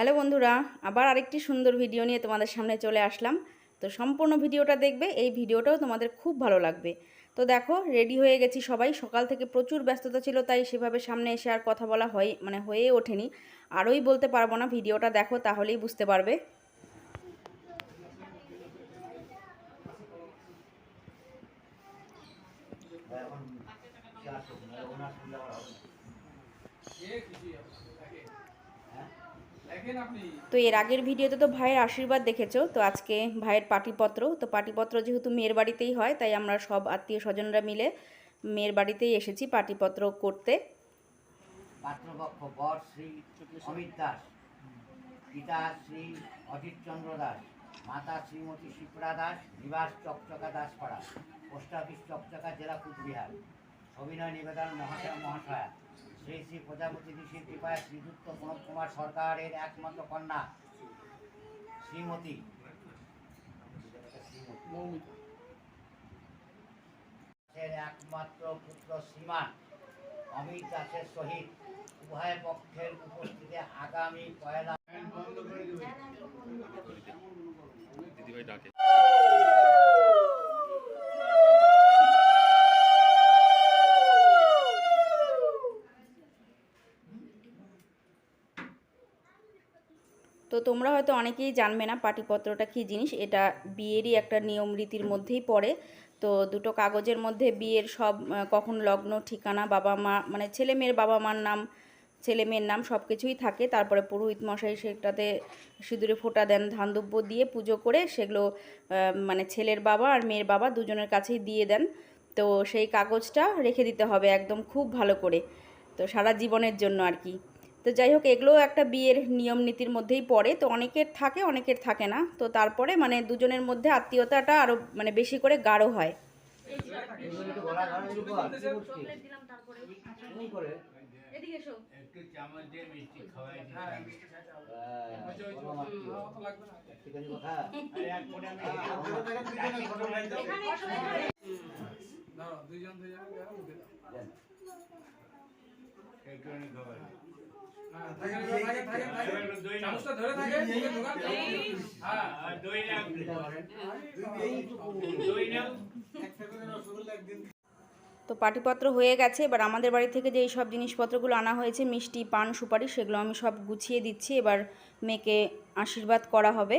Hello বন্ধুরা, আবার আরেকটি সুন্দর ভিডিও নিয়ে তোমাদের সামনে চলে আসলাম। তো সম্পূর্ণ ভিডিওটা দেখবে, এই ভিডিওটাও তোমাদের খুব ভালো লাগবে। তো দেখো রেডি হয়ে গেছি সবাই। সকাল থেকে প্রচুর ব্যস্ততা ছিল, তাই সেভাবে সামনে এসে আর কথা বলা হয় মানে হয়ে ওঠেনি। আরোই বলতে পারব না, ভিডিওটা দেখো, তাহলেই বুঝতে পারবে। তো এর আগের ভিডিওতে তো ভাইয়ের আশীর্বাদ দেখেছ তো আজকে ভাইয়ের পাটিপত্র তো পাটিপত্র যেহেতু মেয়ের বাড়িতেই হয় তাই আমরা সব আত্মীয় স্বজনরা মিলে মেয়ের বাড়িতেই এসেছি পাটিপত্র করতে। পাত্রপক্ষ বর শ্রী অমিত দাস পিতা শ্রী অজিতচন্দ্র দাস মাতা শ্রীমতী শিপ্রা দাস নিবাস চকচকা দাসপাড়া পোস্ট অফিস চকচকা জেলা কুচবিহার। অভিনয় নিবেদন মহাশয় মহাশয়া। শ্রী শ্রী প্রজাপতি ঋষির কৃপায় শ্রীযুক্ত প্রণব কুমার সরকারের একমাত্র কন্যা শ্রীমতী। একমাত্র পুত্র শ্রীমান অমিত দাসের সহিত উভয় পক্ষের উপস্থিতিতে আগামী পয়লা দিদিভাই ডাকে। তোমরা হয়তো অনেকেই জানবে না পাটিপত্রটা কী জিনিস। এটা বিয়েরই একটা নিয়ম রীতির মধ্যেই পড়ে। তো দুটো কাগজের মধ্যে বিয়ের সব কখন লগ্ন, ঠিকানা, বাবা মা মানে ছেলে মেয়ের বাবা মার নাম, ছেলে মেয়ের নাম সব কিছুই থাকে। তারপরে পুরোহিত মশাই সেটাতে সিঁদুরে ফোঁটা দেন ধানদুব্য দিয়ে পুজো করে সেগুলো মানে ছেলের বাবা আর মেয়ের বাবা দুজনের কাছেই দিয়ে দেন। তো সেই কাগজটা রেখে দিতে হবে একদম খুব ভালো করে। তো সারা জীবনের জন্য আর কি। তো যাই হোক এগুলোও একটা বিয়ের নিয়ম নীতির মধ্যেই পড়ে। তো অনেকের থাকে অনেকের থাকে না। তো তারপরে মানে দুজনের মধ্যে আত্মীয়তাটা আরও মানে বেশি করে গাঢ় হয়। তো পাটিপত্র হয়ে গেছে, এবার আমাদের বাড়ি থেকে যে সব জিনিসপত্রগুলো আনা হয়েছে, মিষ্টি, পান, সুপারি, সেগুলো আমি সব গুছিয়ে দিচ্ছি। এবার মেয়েকে আশীর্বাদ করা হবে।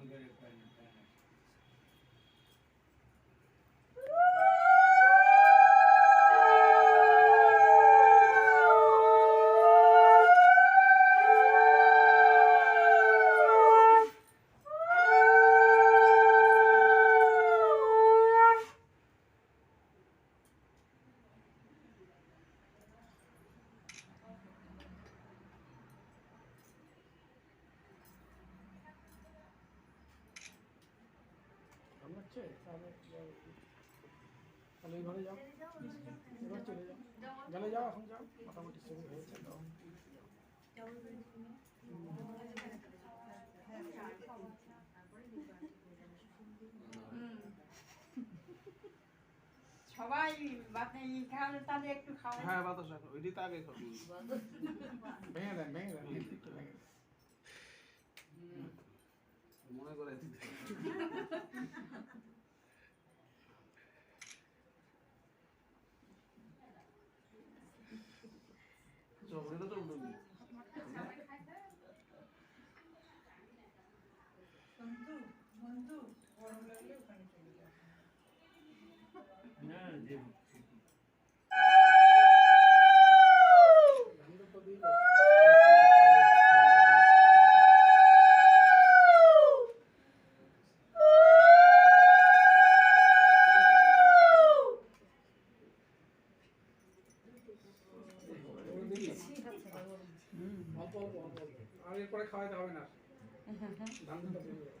Hungary ফ্যান তাহলে তাহলে এই ঘরে যাও। এবার চলে যাও। গেলে যাও এখন যাও। মোটামুটি শুরু হয়েছে তো সবাই তাদের একটু খাওয়াই হ্যাঁ বাতাস ওইটি তো আগে খাবি ভেঙে দেন ভেঙে দেন। একটু ভেঙে দেন। মনে করে দিতে চকলেটও তো উঠে বন্ধু বন্ধু গরম লাগলে ওখানে চলে যাও অল্প অল্প অল্প অল্প। আর এরপরে খাওয়াইতে হবে না ধান দুটো দিয়ে দেবো।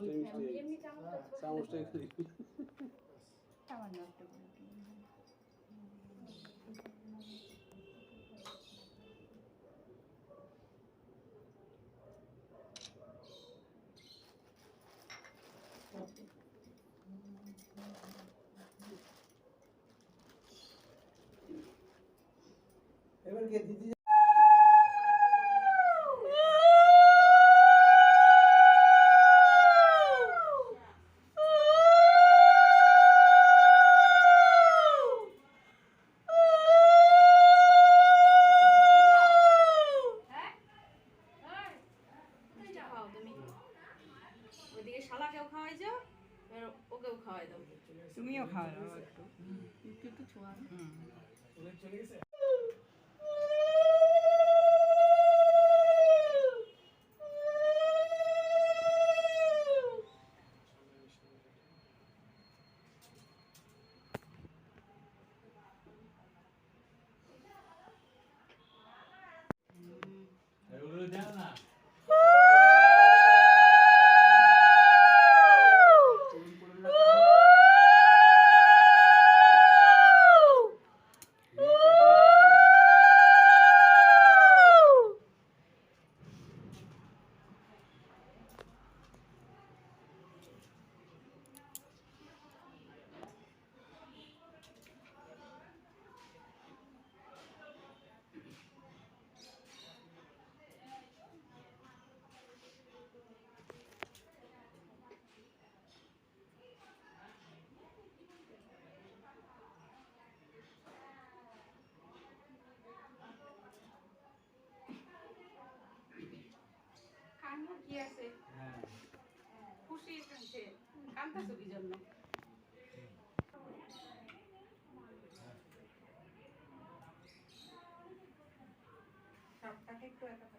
মিক্স চামচটাই মিষ্টি চামচটা দিই। এবার কে দিদি তুমিও খাওয়া দাও একটু একটু একটু ছোঁয়া চলে গেছে কান্না কি আছে? খুশি কানছে কান্তাছো কি জন্য সবটাকে একটু একা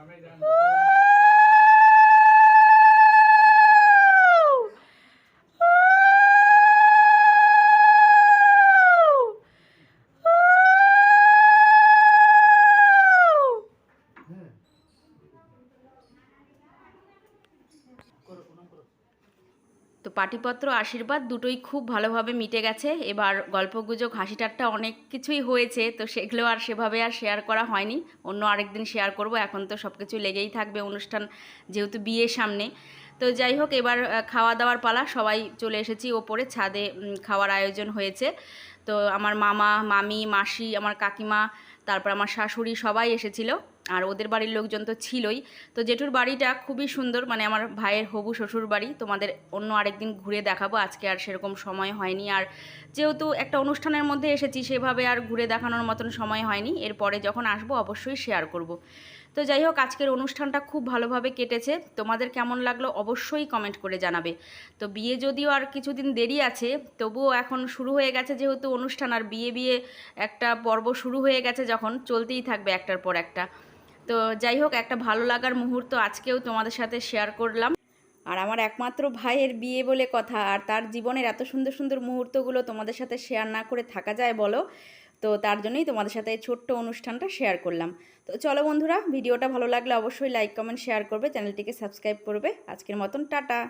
সামনে যান তো পাটিপত্র, আশীর্বাদ দুটোই খুব ভালোভাবে মিটে গেছে। এবার গল্পগুজব হাসি ঠাট্টা অনেক কিছুই হয়েছে, তো সেগুলো আর সেভাবে আর শেয়ার করা হয়নি। অন্য আরেকদিন শেয়ার করব, এখন তো সব কিছু লেগেই থাকবে অনুষ্ঠান যেহেতু বিয়ের সামনে। তো যাই হোক, এবার খাওয়া দাওয়ার পালা, সবাই চলে এসেছি ওপরে, ছাদে খাওয়ার আয়োজন হয়েছে। তো আমার মামা, মামি, মাসি, আমার কাকিমা, তারপর আমার শাশুড়ি সবাই এসেছিল। আর ওদের বাড়ির লোকজন তো ছিলই। তো জেঠুর বাড়িটা খুবই সুন্দর মানে আমার ভাইয়ের হবু শ্বশুর বাড়ি। তোমাদের অন্য আরেকদিন ঘুরে দেখাবো, আজকে আর সেরকম সময় হয়নি। আর যেহেতু একটা অনুষ্ঠানের মধ্যে এসেছি, সেভাবে আর ঘুরে দেখানোর মতন সময় হয়নি। এরপরে যখন আসব, অবশ্যই শেয়ার করব। তো যাই হোক, আজকের অনুষ্ঠানটা খুব ভালোভাবে কেটেছে। তোমাদের কেমন লাগল অবশ্যই কমেন্ট করে জানাবে। তো বিয়ে যদিও আর কিছুদিন দেরি আছে, তবুও এখন শুরু হয়ে গেছে যেহেতু অনুষ্ঠান। আর বিয়ে বিয়ে একটা পর্ব শুরু হয়ে গেছে যখন, চলতেই থাকবে একটার পর একটা। তো যাই হোক, একটা ভালো লাগার মুহূর্ত আজকেও তোমাদের সাথে শেয়ার করলাম। আর আমার একমাত্র ভাইয়ের বিয়ে বলে কথা, আর তার জীবনের এত সুন্দর সুন্দর মুহূর্তগুলো তোমাদের সাথে শেয়ার না করে থাকা যায় বলো। তো তার জন্যই তোমাদের সাথে এই ছোট্ট অনুষ্ঠানটা শেয়ার করলাম। তো চলো বন্ধুরা, ভিডিওটা ভালো লাগলে অবশ্যই লাইক কমেন্ট শেয়ার করবে, চ্যানেলটিকে সাবস্ক্রাইব করবে। আজকের মতন, টাটা।